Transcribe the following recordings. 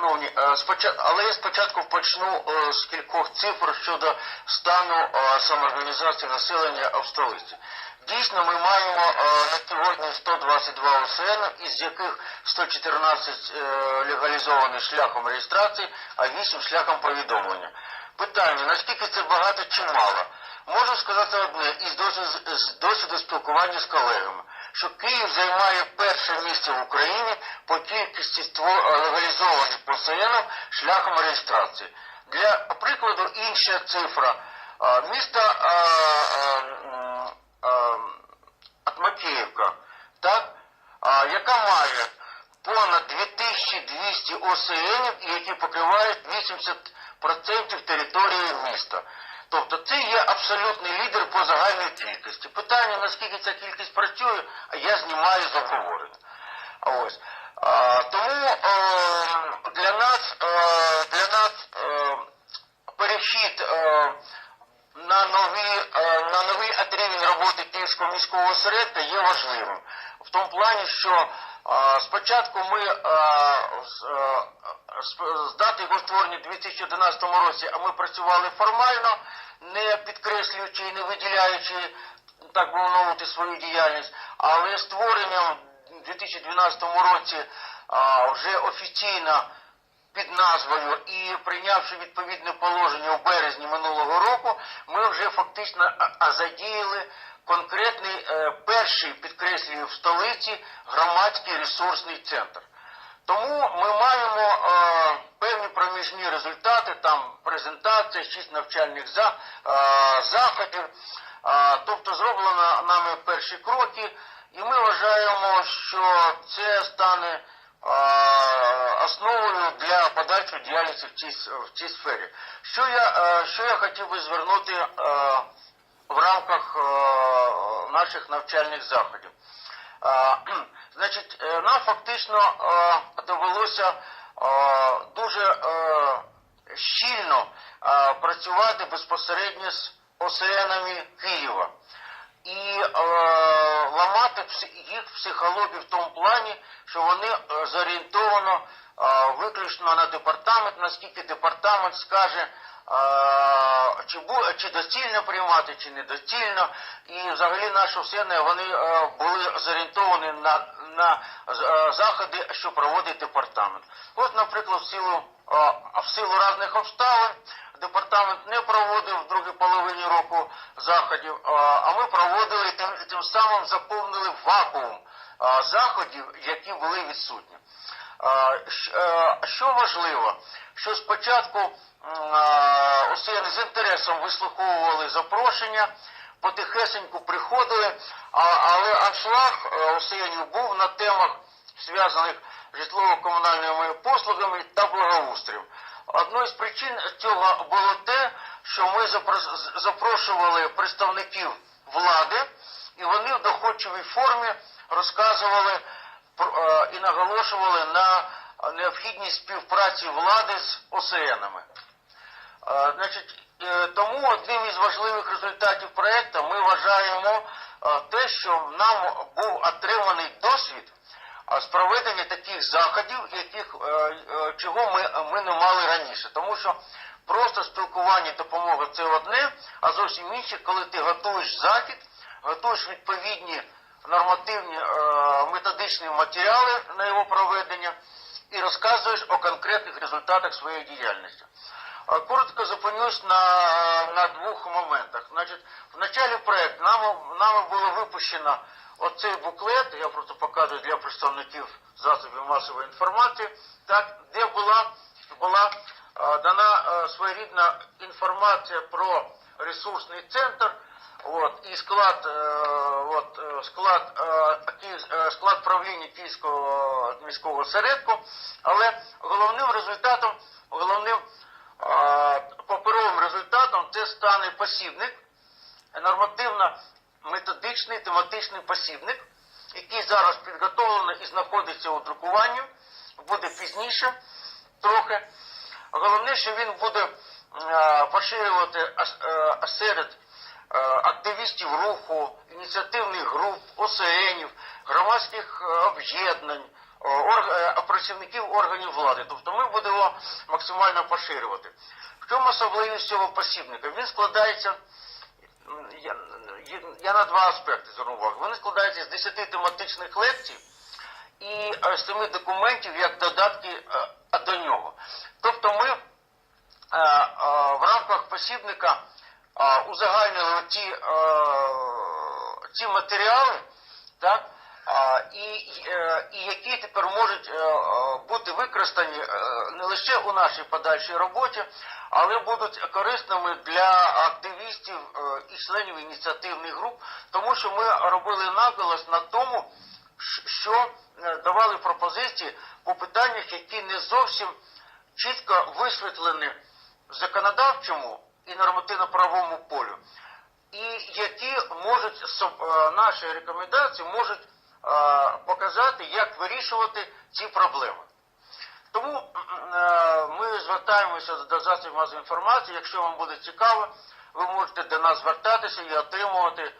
Шановні, е, але я спочатку почну е, з кількох цифр щодо стану е, самоорганізації населення в столиці. Дійсно, ми маємо на сьогодні 122 ОСН, із яких 114 е, легалізовані шляхом реєстрації, а 8 шляхом повідомлення. Питання, наскільки це багато чи мало? Можу сказати одне із досвіду спілкування з колегами, що Київ займає перше місце в Україні по кількості легалізованих ПСН шляхом реєстрації. Для прикладу інша цифра. А, Місто а, а, м, а, Атмакіївка, яка має понад 2200 ОСНів, які покривають 80% території міста. Тобто це є абсолютний лідер по загальній кількості. Питання, наскільки ця кількість працює, а я знімаю з обговорення. Ось. А, тому е, для нас, е, для нас е, перехід е, на нові е, на новий рівень роботи Київського міського осередка є важливим. В тому плані, що е, спочатку ми е, з, е, з- дати його створення у 2011 році, а ми працювали формально, не підкреслюючи і не виділяючи, так би мовити, свою діяльність, але створенням у 2012 році а, вже офіційно під назвою і прийнявши відповідне положення у березні минулого року, ми вже фактично задіяли конкретний е, перший, підкреслюю, в столиці громадський ресурсний центр. Тому ми маємо е, певні проміжні результати, там презентація, шість навчальних за, е, заходів, е, тобто зроблено нами перші кроки, і ми вважаємо, що це стане е, основою для подальшої діяльності в цій, в цій сфері. Що я, е, що я хотів би звернути е, в рамках наших навчальних заходів? Е, Значить, е, нам фактично е, довелося дуже щільно працювати безпосередньо з ОСНами Києва і е, ламати пси- їх психологію в тому плані, що вони е, зорієнтовано е, виключно на департамент, наскільки департамент скаже, е, чи, чи доцільно приймати, чи недоцільно. І взагалі наші ОСН, вони були зорієнтовані на, на заходи, що проводить департамент. От, наприклад, в силу, в силу різних обставин департамент не проводив в другій половині року заходів, а- ми проводили тим, тим самим заповнили вакуум заходів, які були відсутні. Е, Що важливо, що спочатку м, з інтересом вислуховували запрошення, потихесеньку приходили, але аншлаг е, був на темах, зв'язаних з житлово-комунальними послугами та благоустрієм. Одною з причин цього було те, що ми запрошували представників влади, і вони в доходчивій формі розказували е, і наголошували на необхідність співпраці влади з ОСНами. Е, е, тому одним із важливих результатів проекту ми вважаємо те, що нам був отриманий досвід з проведення таких заходів, яких е, е, чого ми, ми не мали раніше. Тому що просто спілкування, допомога це одне, а зовсім інше, коли ти готуєш захід, готуєш відповідні нормативні е, методичні матеріали на його проведення і розказуєш о конкретних результатах своєї діяльності. Коротко зупинюсь на, на двох моментах. Значить, в началі проекту нам, нами було випущено оцей буклет, я просто показую для представників засобів масової інформації, так, де була, була е, дана е, своєрідна інформація про ресурсний центр, от, і склад, е, от, склад, е, Київ, е, склад правління Київського міського осередку, але головним результатом, головним а, паперовим результатом це стане посібник, нормативно-методичний тематичний посібник, який зараз підготовлено і знаходиться у друкуванні, буде пізніше трохи. Головне, що він буде поширювати е, серед е, активістів руху, ініціативних груп, ОСНів, громадських е, об'єднань, е, працівників органів влади. Тобто ми будемо максимально поширювати. В чому особливість цього посібника? Він складається, я на два аспекти звернув увагу. Вони складаються з 10 тематичних лекцій і е, семи документів як додатки е, до нього. Тобто ми е, в рамках посібника узагальнили ті, ті матеріали, так, і, і які тепер можуть е, е, бути використані е, не лише у нашій подальшій роботі, але будуть корисними для активістів і членів ініціативних груп, тому що ми робили наголос на тому, що давали пропозиції по питаннях, які не зовсім чітко висвітлені в законодавчому і нормативно-правовому полю, і які можуть наші рекомендації можуть показати, як вирішувати ці проблеми. Тому е, ми звертаємося до засобів масової інформації. Якщо вам буде цікаво, ви можете до нас звертатися і отримувати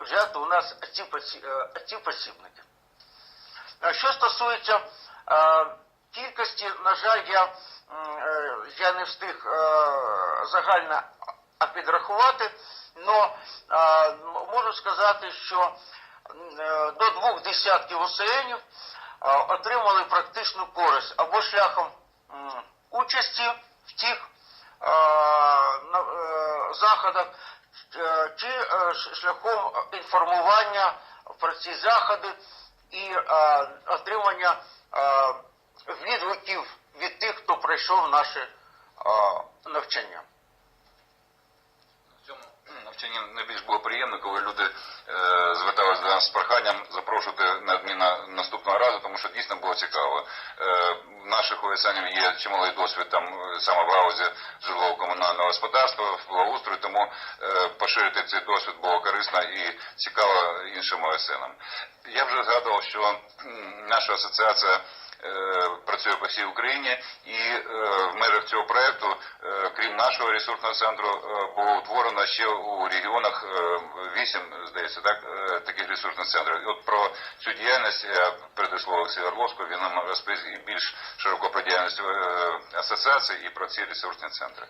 взяти у нас ці, е, посібники. Що стосується кількості, на жаль, я, е, я не встиг загально підрахувати, але можу сказати, що до двох десятків ОСНів е, отримали практичну користь або шляхом участі в тих е, на- е, заходах, е, чи е, шляхом інформування про ці заходи і е, отримання е, відгуків від тих, хто пройшов наше е, навчання. В цьому навчанні найбільш було приємно, коли люди е, зверталися до нас з проханням запрошувати на наступного разу, тому що дійсно було цікаво. Е, в наших ОСНів є чималий досвід там е, саме в гаузі житлово-комунального господарства, в благоустрою, тому е, поширити цей досвід було корисно і цікаво іншим ОСНам. Я вже згадував, що наша асоціація е, працює по всій Україні, і е, в межах цього проекту, е, крім нашого ресурсного центру, е, було утворено ще у регіонах е, вісім, здається, так е, таких ресурсних центрів. І от про цю діяльність я передаю Олексію Орловському, він нам розповість більш широко про діяльність е, асоціації і про ці ресурсні центри.